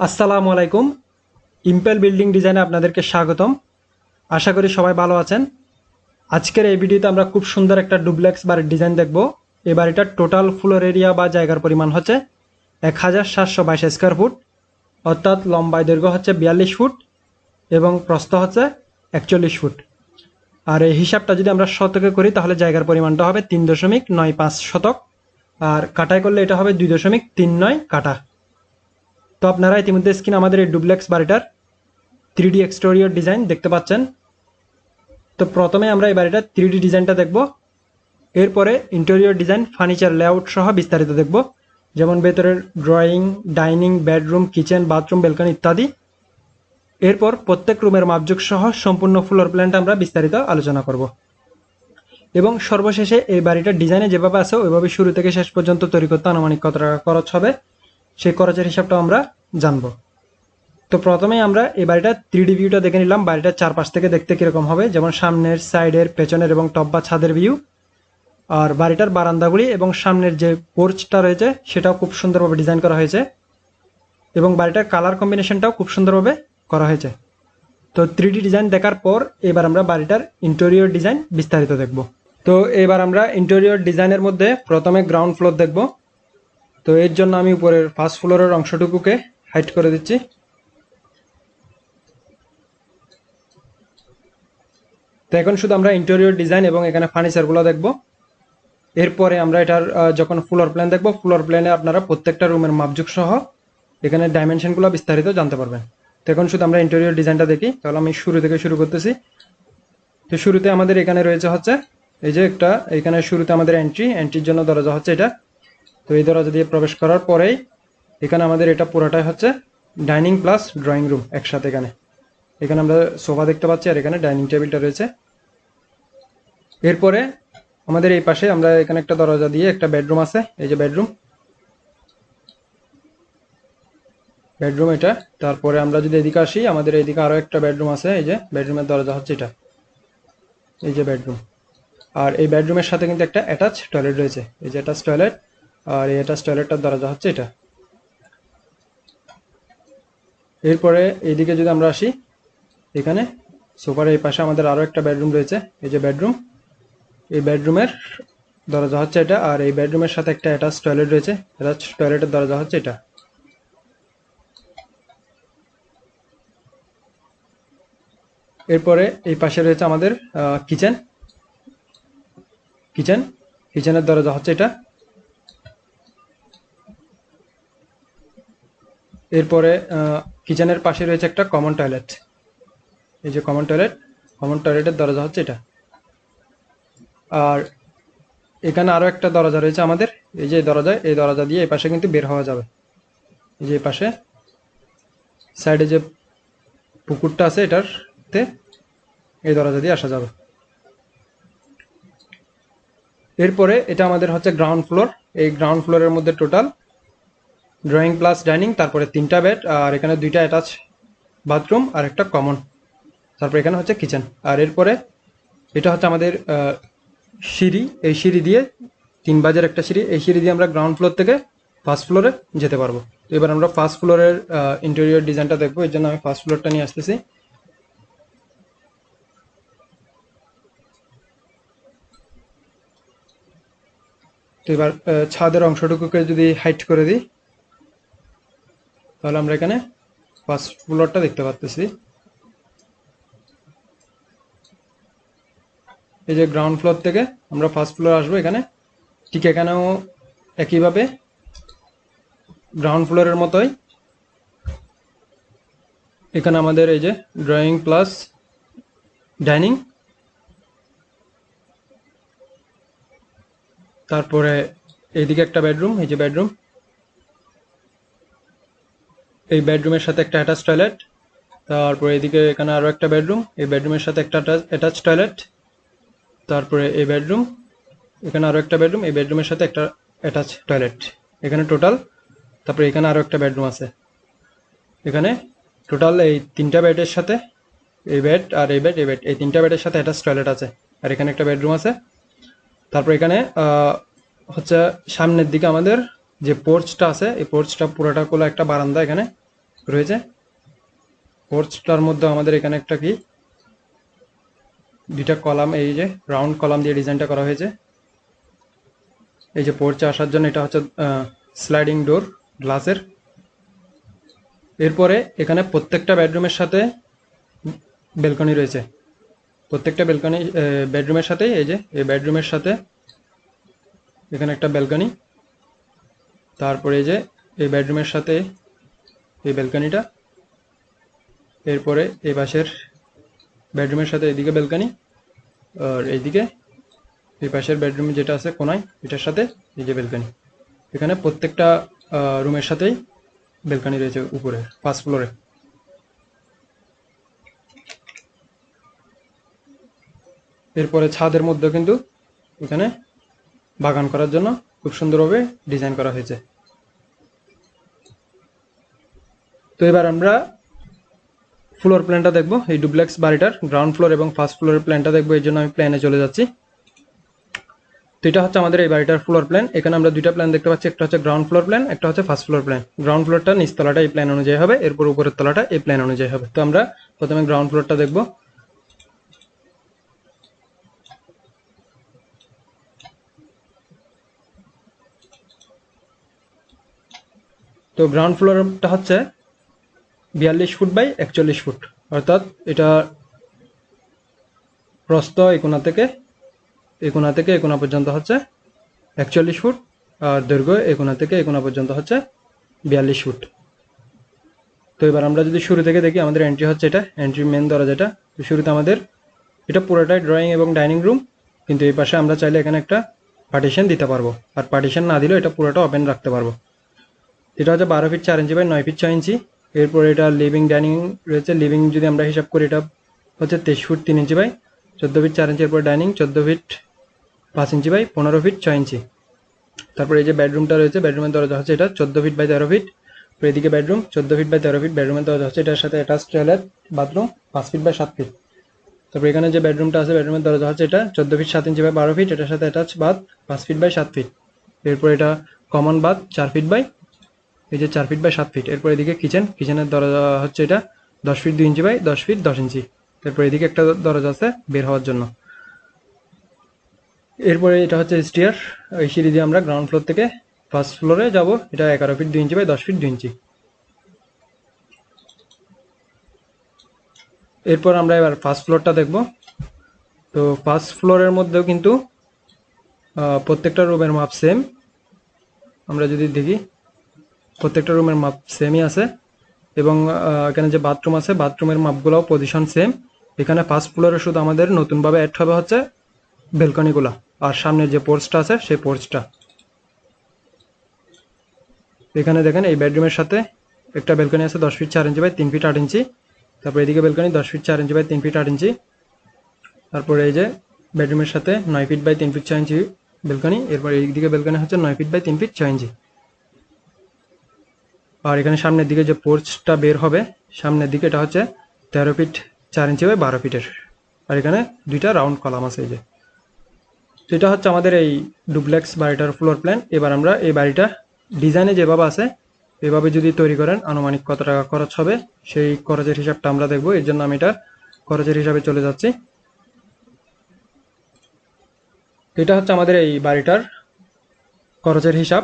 আসসালামু আলাইকুম। Impel building ডিজাইনে আপনাদেরকে স্বাগতম। আশা করি সবাই ভালো আছেন। আজকের এই ভিডিওতে আমরা খুব সুন্দর একটা ডুপ্লেক্স বাড়ির ডিজাইন দেখব। এই বাড়িটার টোটাল ফ্লোর এরিয়া বা জায়গার পরিমাণ হচ্ছে এক হাজার সাতশো বাইশ স্কোয়ার ফুট অর্থাৎ লম্বায় দৈর্ঘ্য হচ্ছে বিয়াল্লিশ ফুট এবং প্রস্থ হচ্ছে একচল্লিশ ফুট আর এই হিসাবটা যদি আমরা শতকে করি, তাহলে জায়গার পরিমাণটা হবে তিন দশমিক নয় পাঁচ শতক। আর কাটায় করলে এটা হবে দুই দশমিক তিন নয় কাটা। তো আপনারা ইতিমধ্যে স্ক্রিন আমাদের এই ডুপ্লেক্স বাড়িটার থ্রি ডি এক্সটোরিয়র ডিজাইন দেখতে পাচ্ছেন। তো প্রথমে আমরা এই বাড়িটার থ্রি ডি ডিজাইনটা দেখব। এরপরে ইন্টেরিয়র ডিজাইন ফার্নিচার লেআউট সহ বিস্তারিত দেখব। যেমন ভেতরের drawing dining bedroom kitchen bathroom balcony ইত্যাদি। এরপর প্রত্যেক রুমের মাপযোগ সহ সম্পূর্ণ ফ্লোর প্ল্যানটা আমরা বিস্তারিত আলোচনা করব। এবং সর্বশেষে এই বাড়িটার ডিজাইনে যেভাবে আছে, ওইভাবে শুরু থেকে শেষ পর্যন্ত তৈরি করতে আনুমানিক কত টাকা খরচ হবে সেই খরচের হিসাবটা আমরা জানব। তো প্রথমে আমরা এই বাড়িটা থ্রি ডি ভিউটা দেখে নিলাম। বাড়িটার চারপাশ থেকে দেখতে কীরকম হবে? যেমন সামনের সাইডের পেছনের এবং টপ বা ছাদের ভিউ আর বাড়িটার বারান্দাগুলি এবং সামনের যে পোর্চটা রয়েছে, সেটাও খুব সুন্দরভাবে ডিজাইন করা হয়েছে। এবং বাড়িটার কালার কম্বিনেশনটাও খুব সুন্দরভাবে করা হয়েছে। তো থ্রি ডিজাইন দেখার পর এবার আমরা বাড়িটার ইন্টেরিয়র ডিজাইন বিস্তারিত দেখব। তো এবার আমরা ইন্টেরিয়র ডিজাইনের মধ্যে প্রথমে গ্রাউন্ড ফ্লোর দেখব। তো এর জন্য আমি উপরের ফার্স্ট ফ্লোরের অংশটুকুকে হাইট করে দিচ্ছি। তো এখন শুধু আমরা ইন্টেরিয়র ডিজাইন এবং এখানে ফার্নিচারগুলো দেখব। এরপরে আমরা এটার যখন ফ্লোর প্ল্যান দেখব ফ্লোর প্ল্যানে আপনারা প্রত্যেকটা রুমের মাপযোগ সহ এখানে ডাইমেনশনগুলো বিস্তারিত জানতে পারবেন। তো এখন শুধু আমরা ইন্টেরিয়র ডিজাইনটা দেখি, তাহলে আমি শুরু থেকে শুরু করতেছি। তো শুরুতে আমাদের এখানে রয়েছে হচ্ছে, এই যে একটা, এখানে শুরুতে আমাদের এন্ট্রি এন্ট্রির জন্য দরজা হচ্ছে এটা। তো এই দরজা দিয়ে প্রবেশ করার পরেই এখানে আমাদের এটা পুরোটাই হচ্ছে ডাইনিং প্লাস ড্রয়িং রুম একসাথে এখানে। এখানে আমরা সোফা দেখতে পাচ্ছি আর এখানে ডাইনিং টেবিলটা রয়েছে। এরপরে আমাদের এই পাশে আমরা এখানে একটা দরজা দিয়ে একটা বেডরুম আছে, এই যে বেডরুম। বেডরুম এটা। তারপরে আমরা যদি এদিকে আসি, আমাদের এদিকে আরও একটা বেডরুম আছে, এই যে বেডরুমের দরজা হচ্ছে এটা। এই যে বেডরুম। আর এই বেডরুমের সাথে কিন্তু একটা অ্যাটাচ টয়লেট রয়েছে। এই যে অ্যাটাচ টয়লেট আর এই অ্যাটাচ টয়লেটটার দরজা হচ্ছে এটা। এরপরে এইদিকে যদি আমরা আসি, এখানে সোফার এই পাশে আমাদের আরও একটা বেডরুম রয়েছে, এই যে বেডরুম। এই বেডরুমের দরজা হচ্ছে এটা, আর এই বেডরুমের সাথে একটা অ্যাটাচ টয়লেট রয়েছে অ্যাটাচ টয়লেটের দরজা হচ্ছে এটা। এরপরে এই পাশে রয়েছে আমাদের কিচেন। কিচেন, কিচেনের দরজা হচ্ছে এটা। এরপরে কিচেনের পাশে রয়েছে একটা কমন টয়লেট এই যে কমন টয়লেট কমন টয়লেটের দরজা হচ্ছে এটা। আর এখানে আরও একটা দরজা রয়েছে আমাদের। এই যে দরজা এই দরজা দিয়ে এই পাশে কিন্তু বের হওয়া যাবে। এই যে এই পাশে সাইডে যে পুকুরটা আছে এটারতে এই দরজা দিয়ে আসা যাবে। এরপরে এটা আমাদের হচ্ছে গ্রাউন্ড ফ্লোর এই গ্রাউন্ড ফ্লোরের মধ্যে টোটাল ড্রয়িং প্লাস ডাইনিং তারপরে তিনটা বেড আর এখানে দুইটা অ্যাটাচ বাথরুম আর একটা কমন তারপর এখানে হচ্ছে কিচেন আর এরপরে এটা হচ্ছে আমাদের সিঁড়ি। এই সিঁড়ি দিয়ে, তিন বাজার একটা সিঁড়ি। এই সিঁড়ি দিয়ে আমরা গ্রাউন্ড ফ্লোর থেকে ফার্স্ট ফ্লোরে যেতে পারব। তো এবার আমরা ফার্স্ট ফ্লোরের ইন্টেরিয়র ডিজাইনটা দেখব। এর জন্য আমি ফার্স্ট ফ্লোরটা নিয়ে আসতেছি। তো এবার ছাদের অংশটুকুকে যদি হাইট করে দিই। তাহলে আমরা এখানে ফার্স্ট ফ্লোরটা দেখতে পাচ্তেছি এই যে গ্রাউন্ড ফ্লোর থেকে আমরা ফার্স্ট ফ্লোর আসব এখানে। ঠিক এখানেও একইভাবে গ্রাউন্ড ফ্লোরের মতোই। এখানে আমাদের এই যে ড্রয়িং প্লাস ডাইনিং তারপরে এইদিকে একটা বেডরুম এই যে বেডরুম এই বেডরুমের সাথে একটা অ্যাটাচ টয়লেট তারপরে এদিকে এখানে আরও একটা বেডরুম এই বেডরুমের সাথে একটা অ্যাটাচ টয়লেট তারপরে এই বেডরুম এখানে আরও একটা বেডরুম এই বেডরুমের সাথে একটা অ্যাটাচ টয়লেট এখানে টোটাল তারপরে এখানে আরও একটা বেডরুম আছে। এখানে টোটাল এই তিনটা বেডের সাথে, এই বেড আর এই বেড এই বেড এই তিনটা বেডের সাথে অ্যাটাচ টয়লেট আছে, আর এখানে একটা বেডরুম আছে। তারপর এখানে হচ্ছে সামনের দিকে আমাদের যে পোর্চটা আছে, এই পোর্চটা পুরোটা কোলা একটা বারান্দা এখানে রয়েছে। পোর্চটার মধ্যে আমাদের এখানে একটা কি? দুইটা কলাম, এই যে রাউন্ড কলাম দিয়ে ডিজাইনটা করা হয়েছে। এই যে পোর্চে আসার জন্য এটা হচ্ছে স্লাইডিং ডোর গ্লাসের এরপরে এখানে প্রত্যেকটা বেডরুমের সাথে বেলকনি রয়েছে। প্রত্যেকটা বেলকনি বেডরুমের সাথে, এই যে, এই বেডরুমের সাথে এখানে একটা বেলকনি তারপরে যে এই বেডরুমের সাথে এই বেলকনিটা এরপরে এই পাশের বেডরুমের সাথে এদিকে বেলকনি আর এইদিকে এই পাশের বেডরুম যেটা আছে কোনায়, এটার সাথে এই যে বেলকনি এখানে প্রত্যেকটা রুমের সাথেই বেলকনি রয়েছে উপরে ফার্স্ট ফ্লোরে এরপরে ছাদের মধ্যে কিন্তু এখানে বাগান করার জন্য খুব সুন্দরভাবে ডিজাইন করা হয়েছে। তো এবার আমরা ফ্লোর প্ল্যানটা দেখব। এই ডুপ্লেক্স বাড়িটার গ্রাউন্ড ফ্লোর এবং ফার্স্ট ফ্লোরের প্ল্যানটা দেখব। এই জন্য আমি প্ল্যানে চলে যাচ্ছি। তো এটা হচ্ছে আমাদের এই বাড়িটার ফ্লোর প্ল্যান এখানে আমরা দুইটা প্ল্যান দেখতে পাচ্ছি। একটা হচ্ছে গ্রাউন্ড ফ্লোর প্ল্যান একটা হচ্ছে ফার্স্ট ফ্লোর প্ল্যান গ্রাউন্ড ফ্লোরটা নিচতলাটা এই প্ল্যান অনুযায়ী হবে, এরপর উপরের তলাটা এই প্ল্যান অনুযায়ী হবে। তো আমরা প্রথমে গ্রাউন্ড ফ্লোরটা দেখব। তো গ্রাউন্ড ফ্লোরটা হচ্ছে বিয়াল্লিশ ফুট বাই একচল্লিশ ফুট। অর্থাৎ এটা প্রস্থ একুনা থেকে একুনা থেকে একুনা পর্যন্ত হচ্ছে একচল্লিশ ফুট আর দৈর্ঘ্য একুনা থেকে একুনা পর্যন্ত হচ্ছে বিয়াল্লিশ ফুট। তো এবার আমরা যদি শুরু থেকে দেখি, আমাদের এন্ট্রি হচ্ছে এটা এন্ট্রি মেন দরজাটা তো শুরুতে আমাদের এটা পুরোটাই ড্রয়িং এবং ডাইনিং রুম কিন্তু এই পাশে আমরা চাইলে এখানে একটা পার্টিশন দিতে পারব। আর পার্টিশন না দিলেও এটা পুরোটা ওপেন রাখতে পারব। এটা হচ্ছে বারো ফিট চার ইঞ্চি বাই নয় ফিট ছয় ইঞ্চি এরপর এটা লিভিং ডাইনিং রয়েছে। লিভিং যদি আমরা হিসাব করি, এটা হচ্ছে তেইশ ফুট তিন ইঞ্চি বাই চোদ্দ ফিট চার ইঞ্চি এরপর ডাইনিং চোদ্দ ফিট পাঁচ ইঞ্চি বাই পনেরো ফিট ছয় ইঞ্চি তারপর এই যে বেডরুমটা রয়েছে বেডরুমের দরজা হচ্ছে এটা চোদ্দ ফিট বাই তেরো ফিট এদিকে বেডরুম চোদ্দ ফিট বাই তেরো ফিট বেডরুমের দরজা হচ্ছে এটার সাথে অ্যাটাচ টয়লেট বাথরুম পাঁচ ফিট বাই সাত ফিট তারপর এখানে যে বেডরুমটা আছে বেডরুমের দরজা হচ্ছে এটা চোদ্দ ফিট সাত ইঞ্চি বাই বারো ফিট এটার সাথে অ্যাটাচ বাথ পাঁচ ফিট বাই সাত ফিট এরপর এটা কমন বাথ চার ফিট বাই এই যে চার ফিট বাই সাত ফিট এরপর এদিকে কিচেন কিচেনের দরজা হচ্ছে এটা দশ ফিট দুই ইঞ্চি বাই দশ ফিট দশ ইঞ্চি তারপর এদিকে একটা দরজা আছে বের হওয়ার জন্য। এরপরে এটা হচ্ছে স্টিয়ার এই সিঁড়ি দিয়ে আমরা গ্রাউন্ড ফ্লোর থেকে ফার্স্ট ফ্লোরে যাব। এটা এগারো ফিট দুই ইঞ্চি বাই দশ ফিট দুই ইঞ্চি এরপর আমরা এবার ফার্স্ট ফ্লোরটা দেখব। তো ফার্স্ট ফ্লোরের মধ্যেও কিন্তু প্রত্যেকটা রুমের মাপ সেম আমরা যদি দেখি প্রত্যেকটা রুমের মাপ সেমই আছে এবং এখানে যে বাথরুম আছে বাথরুমের মাপগুলোও পজিশন সেম এখানে ফার্স্ট ফ্লোরে শুধু আমাদের নতুনভাবে অ্যাড হবে হচ্ছে বেলকনিগুলা আর সামনে যে পোর্চটা আছে, সেই পোর্চটা এখানে দেখেন এই বেডরুমের সাথে একটা বেলকনি আছে দশ ফিট চার ইঞ্চি বাই তিন ফিট আট ইঞ্চি তারপর এদিকে বেলকনি দশ ফিট চার ইঞ্চি বাই তিন ফিট আট ইঞ্চি তারপরে এই যে বেডরুমের সাথে নয় ফিট বাই তিন ফিট ছয় ইঞ্চি বেলকনি এরপর এইদিকে বেলকনি হচ্ছে নয় ফিট বাই তিন ফিট ছয় ইঞ্চি আর এখানে সামনের দিকে যে পোর্চটা বের হবে, সামনের দিকে এটা হচ্ছে তেরো ফিট চার ইঞ্চি বাই বারো ফিটের। আর এখানে দুইটা রাউন্ড কলাম আছে এই যে। তো এটা হচ্ছে আমাদের এই ডুপ্লেক্স বাড়িটার ফ্লোর প্ল্যান। এবার আমরা এই বাড়িটা ডিজাইনে যেভাবে আছে, এভাবে যদি তৈরি করেন, আনুমানিক কত টাকা খরচ হবে, সেই খরচের হিসাবটা আমরা দেখব। এর জন্য আমি এটা খরচের হিসাবে চলে যাচ্ছি। এটা হচ্ছে আমাদের এই বাড়িটার খরচের হিসাব।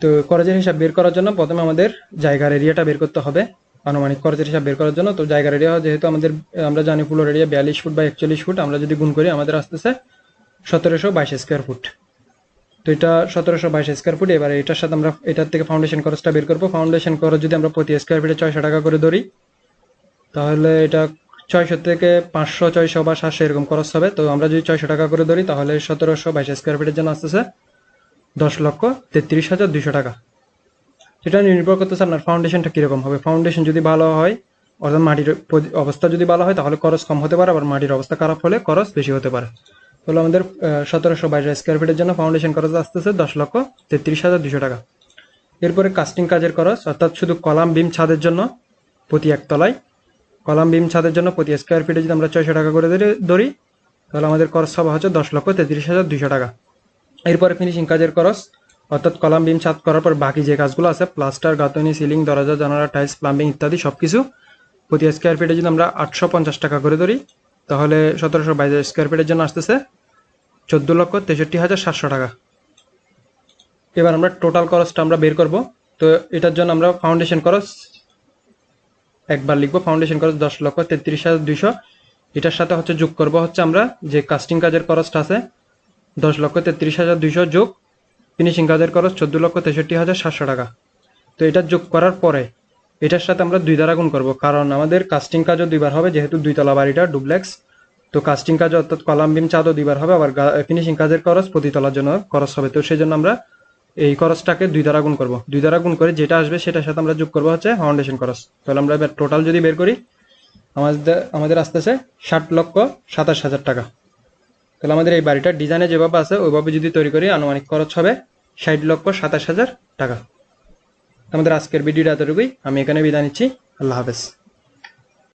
তো খরচের হিসাব বের করার জন্য প্রথমে আমাদের জায়গার এরিয়াটা বের করতে হবে। আনুমানিক খরচের হিসাব বের করার জন্য। তো জায়গার এরিয়া যেহেতু আমাদের, আমরা জানি ফ্লোর এরিয়া বিয়াল্লিশ ফুট বা একচল্লিশ ফুট, আমরা যদি গুণ করি আমাদের আসতেছে সতেরোশো বাইশ স্কোয়ার ফুট তো এটা সতেরোশো বাইশ স্কোয়ার ফুট এবার এটার সাথে আমরা, এটার থেকে ফাউন্ডেশন খরচটা বের করব। ফাউন্ডেশন খরচ যদি আমরা প্রতি স্কোয়ার ফিটে ছয়শো টাকা করে ধরি, তাহলে এটা ছয়শো থেকে পাঁচশো, ছয়শো বা সাতশো এরকম খরচ হবে। তো আমরা যদি ছয়শো টাকা করে ধরি, তাহলে সতেরোশো বাইশ স্কোয়ার ফিটের জন্য আসতেছে দশ লক্ষ তেত্রিশ হাজার দুশো টাকা। সেটা নির্ভর করতেছে আপনার ফাউন্ডেশনটা কীরকম হবে। ফাউন্ডেশন যদি ভালো হয়, অর্থাৎ মাটির অবস্থা যদি ভালো হয়, তাহলে খরচ কম হতে পারে, আবার মাটির অবস্থা খারাপ হলে খরচ বেশি হতে পারে। তাহলে আমাদের সতেরোশো বাইশ স্কোয়ার ফিটের জন্য ফাউন্ডেশন খরচ আসতেছে দশ লক্ষ তেত্রিশ হাজার দুশো টাকা। এরপরে কাস্টিং কাজের খরচ, অর্থাৎ শুধু কলাম, বিম, ছাদের জন্য প্রতি একতলায় কলাম, বিম, ছাদের জন্য প্রতি স্কোয়ার ফিটে যদি আমরা ছয়শো টাকা করে ধরে- তাহলে আমাদের খরচ হবে হচ্ছে দশ লক্ষ তেত্রিশ হাজার দুশো টাকা। এরপরে ফিনিশিং কাজের খরচ, অর্থাৎ কলাম, বিম ছাদ করার পর বাকি যে কাজগুলো আছে প্লাস্টার গাঁথনি সিলিং দরজা, জানালা টাইলস প্লাম্বিং ইত্যাদি সব কিছু প্রতি স্কোয়ার ফিটে যদি আমরা আটশো পঞ্চাশ টাকা করে ধরি। তাহলে সতেরোশো বাইশ স্কোয়ার ফিটের জন্য আসতেছে চোদ্দ লক্ষ তেষট্টি হাজার সাতশো টাকা। এবার আমরা টোটাল খরচটা আমরা বের করব। তো এটার জন্য আমরা ফাউন্ডেশন খরচ, একবার লিখব ফাউন্ডেশন খরচ দশ লক্ষ তেত্রিশ হাজার দুইশো। এটার সাথে হচ্ছে যোগ করব হচ্ছে আমরা যে কাস্টিং কাজের খরচটা আছে দশ লক্ষ তেত্রিশ হাজার দুইশো যোগ ফিনিশিং কাজের খরচ চোদ্দ লক্ষ তেষট্টি হাজার সাতশো টাকা। তো এটা যোগ করার পরে এটার সাথে আমরা দুই দ্বারা গুণ করব। কারণ আমাদের কাস্টিং কাজও দুইবার হবে, যেহেতু দুইতলা বাড়িটা ডুপ্লেক্স তো কাস্টিং কাজ অর্থাৎ কলাম বিম চাঁদও দুইবার হবে, আবার ফিনিশিং কাজের খরচ প্রতি তলার জন্য খরচ হবে। তো সেই জন্য আমরা এই খরচটাকে দুই দ্বারা গুণ করব। দুই দ্বারা গুণ করে যেটা আসবে সেটার সাথে আমরা যোগ করব হচ্ছে ফাউন্ডেশন খরচ। তাহলে আমরা এবার টোটাল যদি বের করি, আমাদের আমাদের আসতেছে ষাট লক্ষ সাতাশ হাজার টাকা। তাহলে আমাদের এই বাড়িটার ডিজাইনে যেভাবে আছে, ওইভাবে যদি তৈরি করি আনুমানিক খরচ হবে ষাট লক্ষ সাতাশ হাজার টাকা। আমাদের আজকের ভিডিওটা এতটুকুই। আমি এখানে বিদায় নিচ্ছি। আল্লাহ হাফেজ।